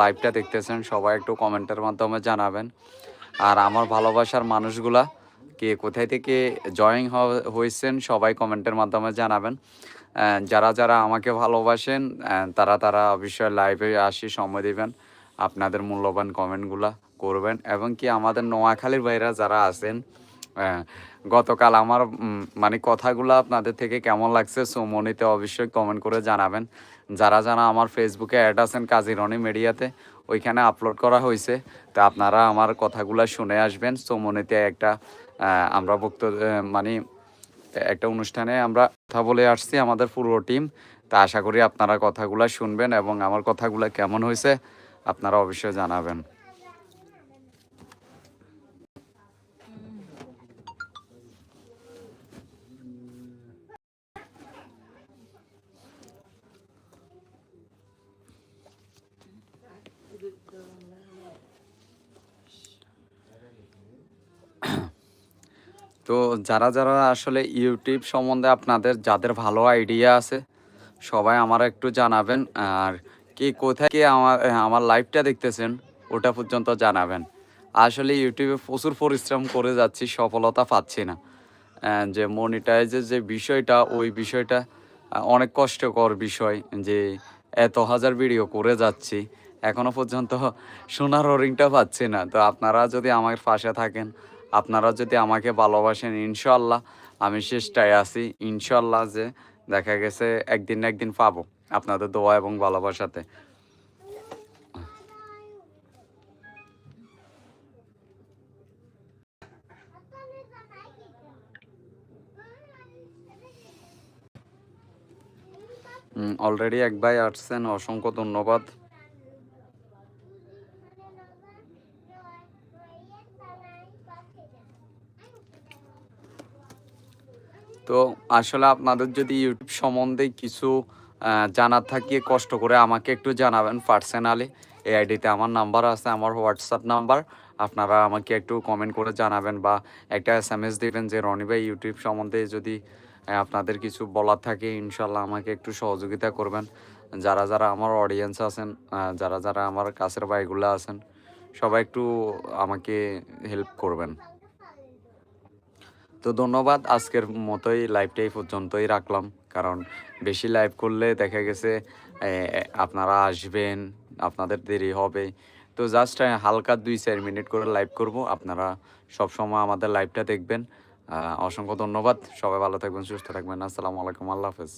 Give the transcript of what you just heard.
লাইভটা দেখতেছেন, সবাই একটু কমেন্টের মাধ্যমে জানাবেন। আর আমার ভালোবাসার মানুষগুলা কে কোথায় থেকে জয়েন হয়েছেন, সবাই কমেন্টের মাধ্যমে জানাবেন। যারা যারা আমাকে ভালোবাসেন তারা তারা অবশ্যই লাইভে আসি, সময় দিবেন, আপনাদের মূল্যবান কমেন্টগুলা করবেন। এবং কি আমাদের নোয়াখালীর বাইরা যারা আছেন গতকাল আমার মানে কথাগুলো আপনাদের থেকে কেমন লাগছে সোমনিতে অবশ্যই কমেন্ট করে জানাবেন। যারা যারা আমার ফেসবুকে অ্যাড আছেন কাজিরনি মিডিয়াতে ওইখানে আপলোড করা হয়েছে। তো আপনারা আমার কথাগুলো শুনে আসবেন। সোমনিতে একটা আমরা বক্তব্য মানে একটা অনুষ্ঠানে আমরা কথা বলে আসছি আমাদের পুরো টিম তা আশা করি আপনারা কথাগুলো শুনবেন এবং আমার কথাগুলো কেমন হয়েছে আপনারা অবশ্যই জানাবেন। তো যারা যারা আসলে ইউটিউব সম্বন্ধে আপনাদের, যাদের ভালো আইডিয়া আছে, সবাই আমার একটু জানাবেন। আর কি কোথায় কি আমার আমার লাইভটা দেখতেছেন, ওটা পর্যন্ত জানাবেন। আসলে ইউটিউবে প্রচুর পরিশ্রম করে যাচ্ছি, সফলতা পাচ্ছি না। যে মনিটাইজের যে বিষয়টা, ওই বিষয়টা অনেক কষ্টকর বিষয় যে এত হাজার ভিডিও করে যাচ্ছি। এখনও পর্যন্ত সোনার হরিংটা পাচ্ছি না। তো আপনারা যদি আমার পাশে থাকেন আপনারা যদি আমাকে ভালোবাসেন ইনশাল্লাহ আমি চেষ্টায় আছি। ইনশাল্লাহ যে দেখা গেছে, একদিন না একদিন পাবো আপনাদের দোয়া এবং ভালোবাসাতে। অলরেডি এক ভাই আসছেন, অসংখ্য ধন্যবাদ। তো আসলে আপনাদের যদি ইউটিউব সম্বন্ধে কিছু জানার থাকে, কষ্ট করে আমাকে একটু জানাবেন পার্সোনালি এই আইডিতে আমার নাম্বার আছে, আমার হোয়াটসঅ্যাপ নাম্বার আপনারা আমাকে একটু কমেন্ট করে জানাবেন বা একটা এস এম এস দেবেন যে, রনি ভাই, ইউটিউব সম্বন্ধে যদি আপনাদের কিছু বলার থাকে, ইনশাল্লাহ আমাকে একটু সহযোগিতা করবেন। যারা যারা আমার অডিয়েন্স আছেন যারা যারা আমার কাছের ভাইগুলো আছেন, সবাই একটু আমাকে হেল্প করবেন। তো ধন্যবাদ, আজকের মতোই লাইভটাই পর্যন্তই রাখলাম। কারণ বেশি লাইভ করলে দেখা গেছে আপনারা আসবেন, আপনাদের দেরি হবে। তো জাস্ট হালকা দুই চার মিনিট করে লাইভ করব। আপনারা সব সময় আমাদের লাইভটা দেখবেন। অসংখ্য ধন্যবাদ। সবাই ভালো থাকবেন, সুস্থ থাকবেন। আসসালামু আলাইকুম। আল্লাহ হাফেজ।